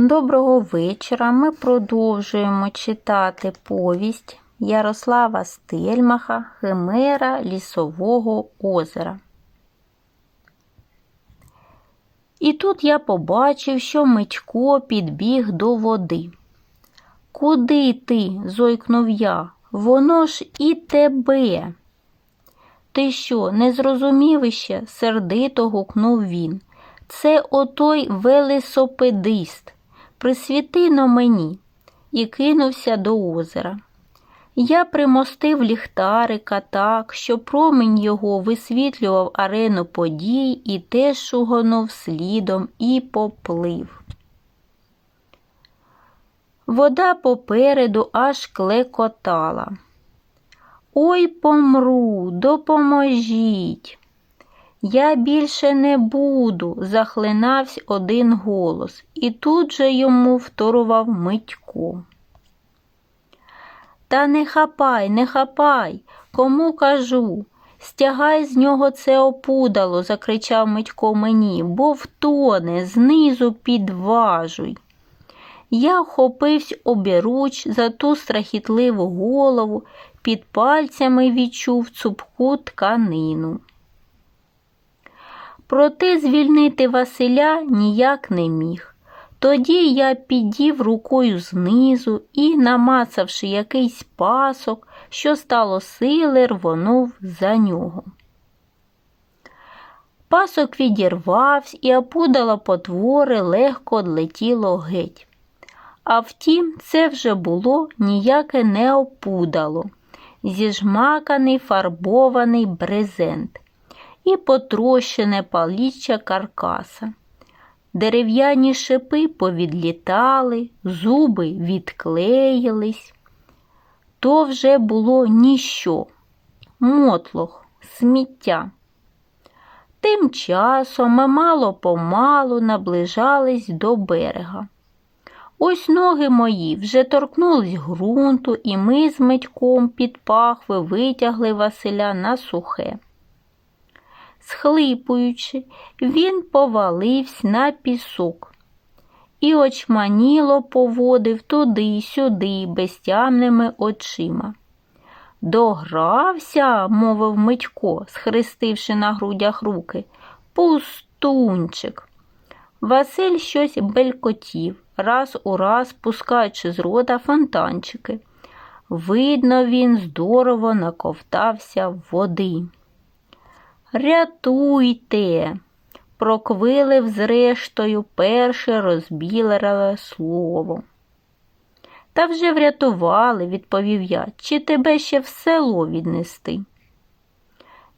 Доброго вечора. Ми продовжуємо читати повість Ярослава Стельмаха Химера Лісового озера. І тут я побачив, що Митько підбіг до води. Куди ти? зойкнув я. Воно ж і тебе. Ти що, не зрозумів іще? сердито гукнув він. Це отой велосипедист. Присвіти но мені і кинувся до озера. Я примостив ліхтарика так, що промінь його висвітлював арену подій і теж шугонув слідом і поплив. Вода попереду аж клекотала. Ой помру, допоможіть. Я більше не буду, захлинався один голос, і тут же йому вторував Митько. Та не хапай, не хапай, кому кажу. Стягай з нього це опудало, закричав Митько мені, бо втоне, знизу підважуй. Я вхопився обіруч за ту страхітливу голову, під пальцями відчув цупку тканину. Проте звільнити Василя ніяк не міг. Тоді я підів рукою знизу і, намацавши якийсь пасок, що стало сили, рвонув за нього. Пасок відірвався і опудало потвори легко одлетіло геть. А втім, це вже було ніяке не опудало, зіжмаканий фарбований брезент і потрощене паліччя каркаса. Дерев'яні шипи повідлітали, зуби відклеїлись. То вже було ніщо, мотлох, сміття. Тим часом ми мало помалу наближались до берега. Ось ноги мої вже торкнулись ґрунту, і ми з Митьком під пахви витягли Василя на сухе. Схлипуючи, він повалився на пісок і очманіло поводив туди сюди безтямними очима. Догрався, мовив Митько, схрестивши на грудях руки. Пустунчик. Василь щось белькотів, раз у раз пускаючи з рота фонтанчики. Видно, він здорово наковтався води. Рятуйте, проквилив зрештою перше розбілере слово. Та вже врятували, відповів я, чи тебе ще в село віднести?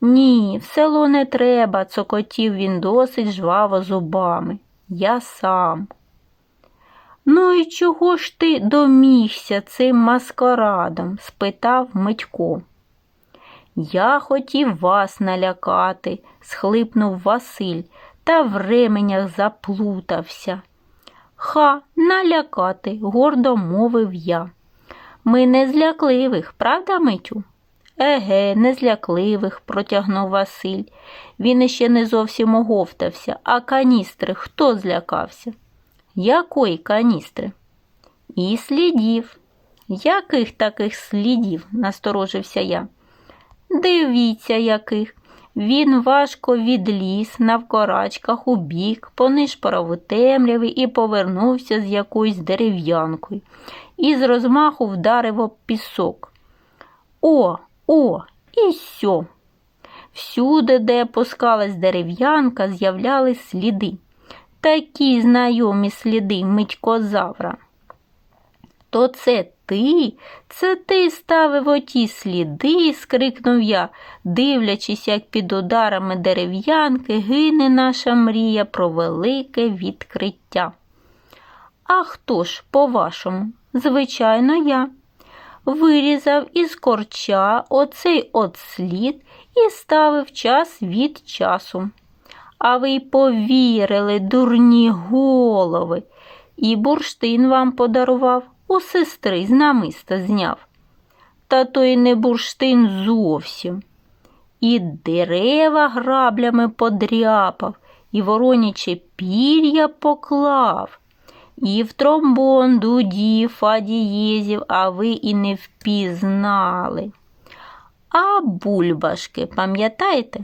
Ні, в село не треба, цокотів він досить жваво зубами. Я сам. Ну і чого ж ти домігся цим маскарадом? спитав Митько. Я хотів вас налякати, схлипнув Василь, та в ременях заплутався. Ха, налякати, гордо мовив я. Ми не злякливих, правда, Митю? Еге, не злякливих, протягнув Василь. Він іще не зовсім оговтався, а каністри хто злякався? Якої каністри? І слідів. Яких таких слідів? насторожився я. Дивіться, яких. Він важко відліз навкорачках у бік, понишпорав у темряві і повернувся з якоюсь дерев'янкою і з розмаху вдарив об пісок. О, о, і сьо. Всюди, де опускалась дерев'янка, з'являлись сліди. Такі знайомі сліди митькозавра. То це ти? Це ти ставив оті сліди, скрикнув я, дивлячись, як під ударами дерев'янки гине наша мрія про велике відкриття. А хто ж, по-вашому? Звичайно, я. Вирізав із корча оцей от слід і ставив час від часу. А ви й повірили, дурні голови, і бурштин вам подарував у сестри з намиста зняв. Та то й не бурштин зовсім. І дерева граблями подряпав, і вороняче пір'я поклав, І в тромбон, дуді, фа дієзів, а ви і не впізнали. А бульбашки, пам'ятаєте?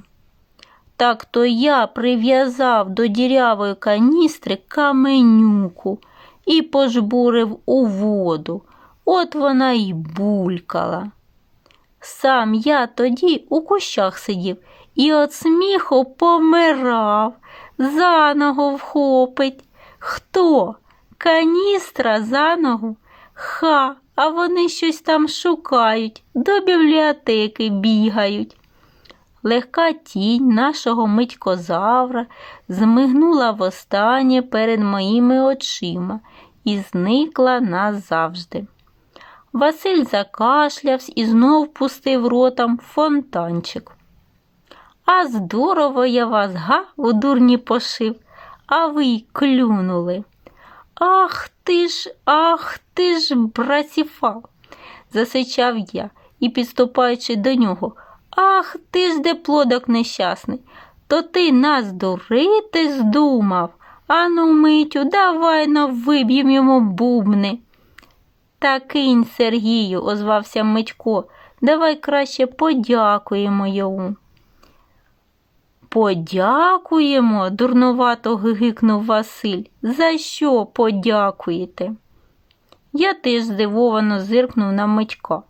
Так то я прив'язав до дірявої каністри каменюку і пожбурив у воду. От вона й булькала. Сам я тоді у кущах сидів і от сміху помирав, за ногу вхопить. Хто? Каністра за ногу? Ха, а вони щось там шукають, до бібліотеки бігають. Легка тінь нашого митькозавра змигнула востаннє перед моїми очима і зникла назавжди. Василь закашлявся і знов пустив ротом фонтанчик. А здорово я вас, га, у дурні пошив, а ви й клюнули. Ах ти ж, ах ти ж, братіфа, засичав я і, підступаючи до нього, ах ти ж де плодок нещасний, то ти нас дурити здумав. Ану, Митю, давай на виб'єм йому бубни. Та кинь, Сергію, озвався Митько, давай краще подякуємо йому. Подякуємо, дурнувато гигикнув Василь. За що подякуєте? Я теж здивовано зиркнув на Митька.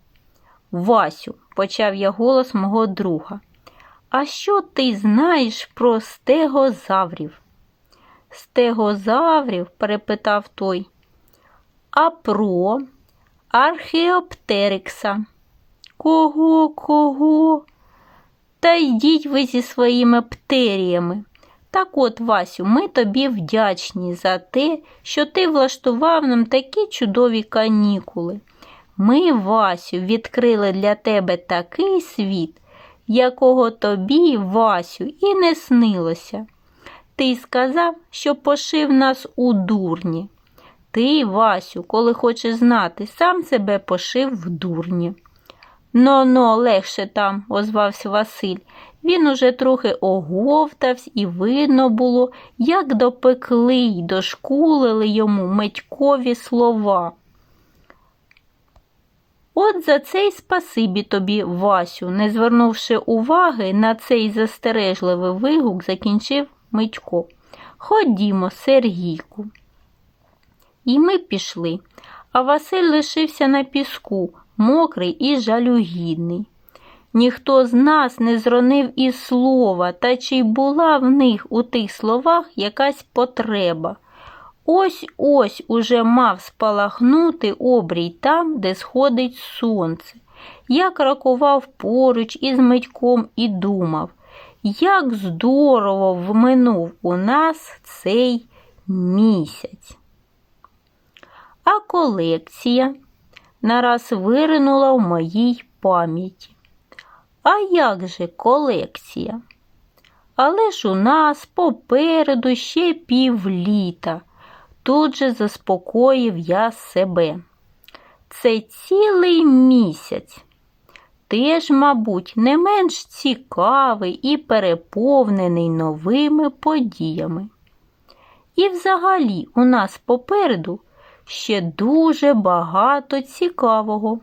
Васю, почав я голос мого друга. А що ти знаєш про стегозаврів? Стегозаврів? перепитав той. А про археоптерикса. Кого, кого? Та йдіть ви зі своїми птеріями. Так от, Васю, ми тобі вдячні за те, що ти влаштував нам такі чудові канікули. Ми, Васю, відкрили для тебе такий світ, якого тобі, Васю, і не снилося. Ти сказав, що пошив нас у дурні. Ти, Васю, коли хочеш знати, сам себе пошив в дурні. Но-но, легше там, озвався Василь. Він уже трохи оговтався, і видно було, як допекли й дошкулили йому Митькові слова. От за це й спасибі тобі, Васю, не звернувши уваги на цей застережливий вигук, закінчив Митько. Ходімо, Сергійку. І ми пішли, а Василь лишився на піску, мокрий і жалюгідний. Ніхто з нас не зронив і слова, та чи й була в них у тих словах якась потреба. Ось ось уже мав спалахнути обрій там, де сходить сонце. Я крокував поруч із Митьком і думав, як здорово вминув у нас цей місяць. А колекція нараз виринула в моїй пам'яті. А як же колекція? Але ж у нас попереду ще півліта. Тут же заспокоїв я себе. Це цілий місяць. Теж, мабуть, не менш цікавий і переповнений новими подіями. І взагалі у нас попереду ще дуже багато цікавого.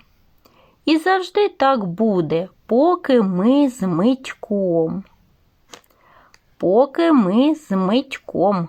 І завжди так буде, поки ми з Митьком. Поки ми з Митьком.